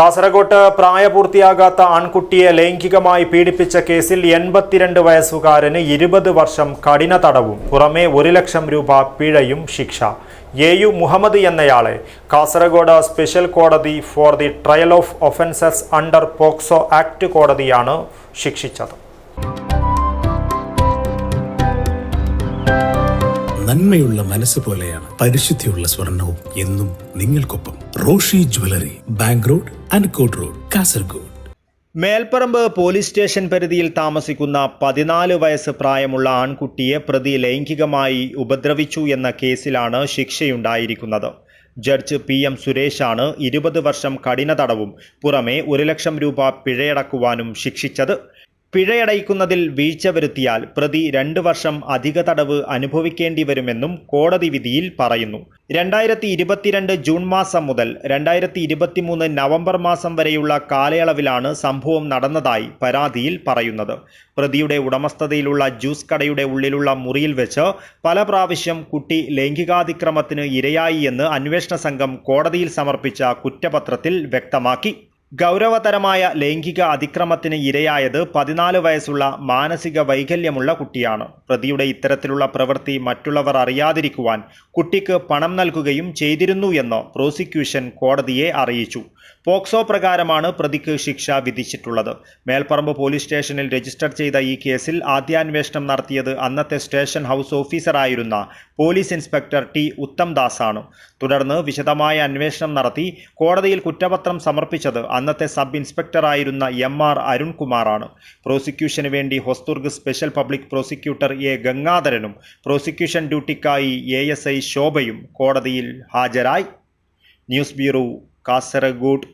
കാസർഗോട്ട് പ്രായപൂർത്തിയാകാത്ത ആൺകുട്ടിയെ ലൈംഗികമായി പീഡിപ്പിച്ച കേസിൽ എൺപത്തിരണ്ട് വയസ്സുകാരന് ഇരുപത് വർഷം കഠിന തടവും. പുറമെ ഒരു ലക്ഷം രൂപ പിഴയും ശിക്ഷ. എ യു മുഹമ്മദ് എന്നയാളെ കാസർഗോഡ് സ്പെഷ്യൽ കോടതി for the trial of offences under POCSO act കോടതിയാണ് ശിക്ഷിച്ചത്. നന്മയുള്ള മനസ്സ് പോലെയാണ് പരിശുദ്ധിയുള്ള സ്വർണവും എന്നും നിങ്ങൾക്കൊപ്പം Roshi jewellery bank road Ankot road Kasaragod. Melparamba police station പരിധിയിൽ താമസിക്കുന്ന പതിനാല് വയസ്സ് പ്രായമുള്ള ആൺകുട്ടിയെ പ്രതി ലൈംഗികമായി ഉപദ്രവിച്ചു എന്ന കേസിലാണ് ശിക്ഷയുണ്ടായിരിക്കുന്നത്. ജഡ്ജ് പി എം സുരേഷാണ് ഇരുപത് വർഷം കഠിന തടവും പുറമെ ഒരു ലക്ഷം രൂപ പിഴയടക്കുവാനും ശിക്ഷിച്ചത്. പിഴയടയ്ക്കുന്നതിൽ വീഴ്ച വരുത്തിയാൽ പ്രതി രണ്ട് വർഷം അധിക തടവ് അനുഭവിക്കേണ്ടി വരുമെന്നും കോടതി വിധിയിൽ പറയുന്നു. രണ്ടായിരത്തി ഇരുപത്തിരണ്ട് ജൂൺ മാസം മുതൽ രണ്ടായിരത്തി ഇരുപത്തിമൂന്ന് നവംബർ മാസം വരെയുള്ള കാലയളവിലാണ് സംഭവം നടന്നതായി പരാതിയിൽ പറയുന്നത്. പ്രതിയുടെ ഉടമസ്ഥതയിലുള്ള ജ്യൂസ് കടയുടെ ഉള്ളിലുള്ള മുറിയിൽ വെച്ച് പല പ്രാവശ്യം കുട്ടി ലൈംഗികാതിക്രമത്തിന് ഇരയായി എന്ന് അന്വേഷണ സംഘം കോടതിയിൽ സമർപ്പിച്ച കുറ്റപത്രത്തിൽ വ്യക്തമാക്കി. ഗൗരവതരമായ ലൈംഗിക അതിക്രമത്തിന് ഇരയായത് പതിനാല് വയസ്സുള്ള മാനസിക വൈകല്യമുള്ള കുട്ടിയാണ്. പ്രതിയുടെ ഇത്തരത്തിലുള്ള പ്രവൃത്തി മറ്റുള്ളവർ അറിയാതിരിക്കുവാൻ കുട്ടിക്ക് പണം നൽകുകയും ചെയ്തിരുന്നു എന്ന് പ്രോസിക്യൂഷൻ കോടതിയെ അറിയിച്ചു. പോക്സോ പ്രകാരമാണ് പ്രതിക്ക് ശിക്ഷ വിധിച്ചിട്ടുള്ളത്. മേൽപ്പറമ്പ് പോലീസ് സ്റ്റേഷനിൽ രജിസ്റ്റർ ചെയ്ത ഈ കേസിൽ ആദ്യാന്വേഷണം നടത്തിയത് അന്നത്തെ സ്റ്റേഷൻ ഹൗസ് ഓഫീസറായിരുന്ന പോലീസ് ഇൻസ്പെക്ടർ ടി ഉത്തംദാസാണ്. തുടർന്ന് വിശദമായ അന്വേഷണം നടത്തി കോടതിയിൽ കുറ്റപത്രം സമർപ്പിച്ചത് അന്നത്തെ സബ് ഇൻസ്പെക്ടറായിരുന്ന എം ആർ അരുൺകുമാറാണ്. പ്രോസിക്യൂഷന് വേണ്ടി Hosdurg special public prosecutor A ഗംഗാധരനും prosecution ഡ്യൂട്ടിക്കായി എ എസ് ഐ ശോഭയും കോടതിയിൽ ഹാജരായി. News bureau Kasaragod.